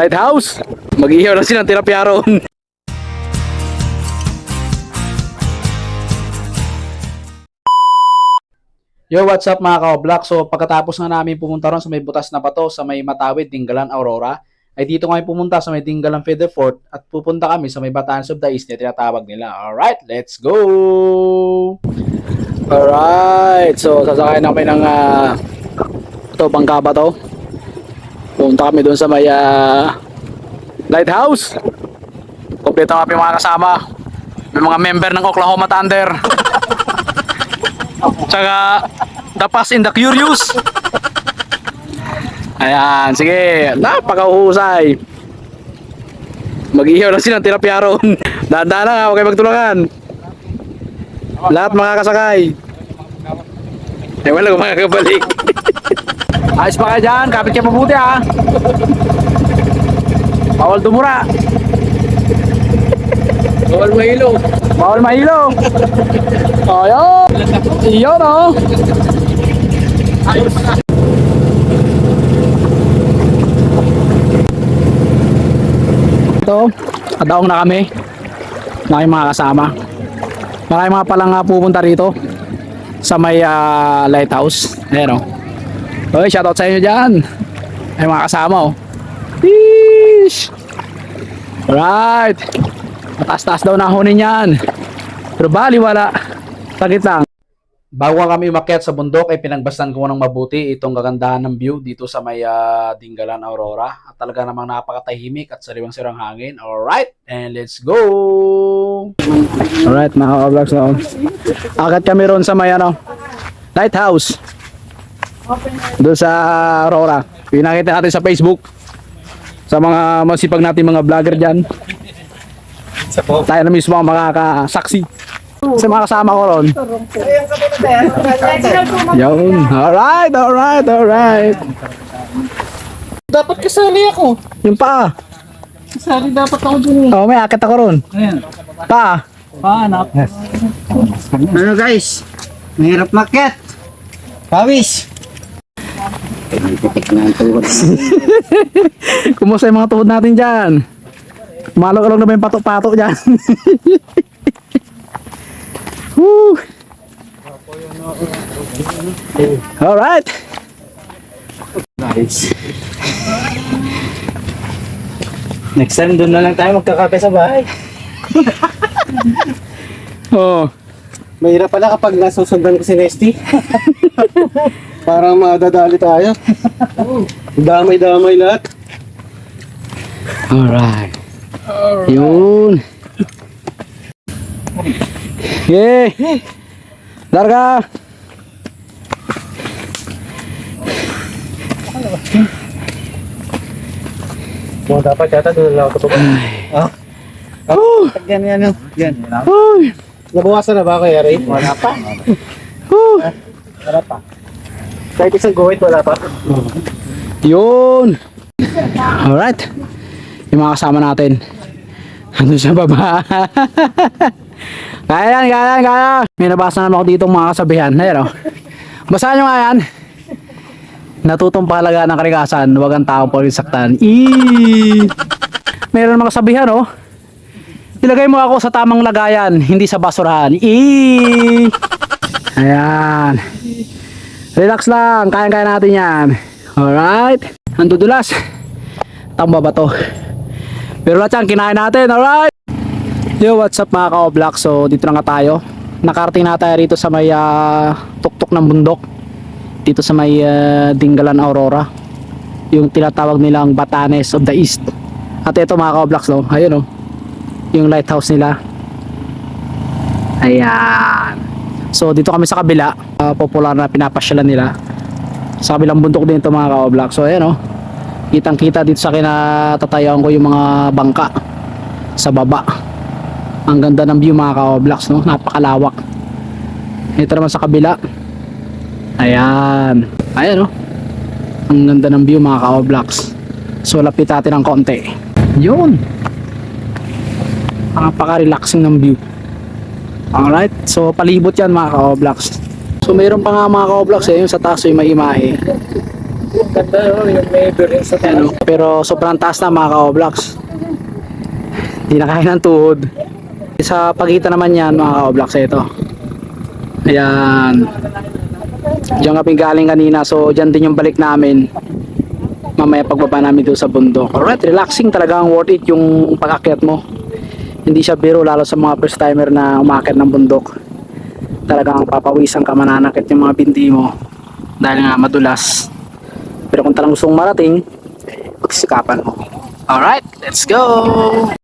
Lighthouse. Mag-ihaw na silang tilapia ron. Yo, what's up mga ka-vlog? So, pagkatapos nga namin pumunta ron sa may butas na bato sa may Matawid, Dinggalan, Aurora, ay dito kami pumunta sa may Dinggalan Feather Fort at pupunta kami sa may Batanes of the East na tinatawag nila. Alright, let's go! Alright, so sasakay namin ng uh, ito, bangka ba to? Pumunta kami doon sa may ah, lighthouse. Kompleto kami mga kasama. May mga member ng Oklahoma Thunder. Tsaka The Fast and the Curious. Ayan, sige. Napakahusay. Mag-ihaw na silang tilapia ron. Dahan-dahan na, huwag kayo magtulakan. Lahat mga kasakay. Wala kung makakabalik. Ayos pa kayo dyan, kapit kayo mabuti ha. Bawal tumura. Bawal mahilo. Bawal mahilo. Ayun. Iyon oh. Ito, kadaong na kami. Na mga kasama. Marami mga palang nga pupunta rito sa may ah, lighthouse. Ayan oh. Oy, shoutout sa inyo dyan. Ay mga kasama oh. Sheesh. Alright. Mataas-taas daw nahunin yan. Pero bali wala. Sakit lang. Bago kami umakyat sa bundok ay pinagbastan ko ng mabuti itong kagandahan ng view dito sa may ah, Dinggalan Aurora. At talaga namang napakatahimik at sariwang-sirang hangin. Alright, and let's go! Alright, mga ka-vlogs na. Akat kami ron sa may ano, lighthouse. Doon sa Aurora. Pinakita natin sa Facebook. Sa mga masipag natin mga vlogger dyan. Tayo na mismo ang makakasaksi. Sa mga kasama ko ron. Yun. Alright, alright, alright. Dapat kasali ako. Yung pa. Kasali dapat ako dun eh. Oh, may akit ako ron. Ayan. Pa. Paanap. Ano guys? Mahirap makyat. Pawis. Kumusta yung mga tuhod natin dyan? Malog-alog na ba yung pato-pato dyan? Woo! Alright. Nice. Next time doon na lang tayo magkakape sa bahay. Oh. Mahirap pala kapag nasusundan ko si Nesty. Parang madadali tayo. Damay-damay lahat. Alright. Yun. Yay! Larga! Mga dapat yata doon lang ako tutupad. Ah? Oh! Yan, yan, yan. Yan. Nabawasan na ba kay Ray? Wala pa. Oh! Wala pa. Kahit isang guhit, wala pa. Yun! Alright. Yung mga kasama natin. Ano sa baba? kaya yan, kaya yan, kaya. May nabasa naman ako dito mga kasabihan. Ayan o. Basahan nyo nga yan. Natutong pahalaga ng karikasan, huwag ang taong pagkisaktan. Eee! Meron mga kasabihan oh. Ilagay mo ako sa tamang lagayan, hindi sa basurahan. Eee! Ayan. Relax lang, kaya-kaya natin yan. Alright. Ang dudulas. Tamba ba to? Pero lahat yan, kinain natin. Alright. Yo, what's up mga ka-vlog? So, dito na nga tayo. Nakarating na tayo rito sa may ah, tuktok ng bundok. Dito sa may ah, Dinggalan Aurora. Yung tinatawag nilang Batanes of the East. At ito mga ka-vlogs, no? Ayun, oh. Yung lighthouse nila. Ayan. So, dito kami sa kabila. ah, popular na pinapasyalan nila sa kabilang bundok din ito mga ka-vlog. So ayan oh. Kitang kita dito sa kinatatayan ko yung mga bangka sa baba. Ang ganda ng view mga ka-vlogs no. Napakalawak. Ito naman sa kabila. Ayan. Ayan oh. Ang ganda ng view mga ka-vlogs. So lapit natin ng konti. Yun. Napaka-relaxing ng view. Alright. So palibot yan mga ka-vlogs. So mayroon pa nga mga ka-vlogs eh, yung sa taas yung may imahe. Ganda yun, yung may sa Ano, pero sobrang taas na mga ka-Oblox. Hindi na kaya ng tuhod. Sa pagitan naman yan mga ka-Oblox ito. Ayan. Diyan kami galing kanina so diyan din yung balik namin. Mamaya pagbaba namin doon sa bundok. Alright, relaxing talaga ang worth it yung pag-akyat mo. Hindi siya biro lalo sa mga first timer na umakyat ng bundok. Talagang papawisan ka mananakit yung mga binti mo dahil nga madulas. Pero kung talagang gusto mong marating, pagsikapan mo. Alright, let's go!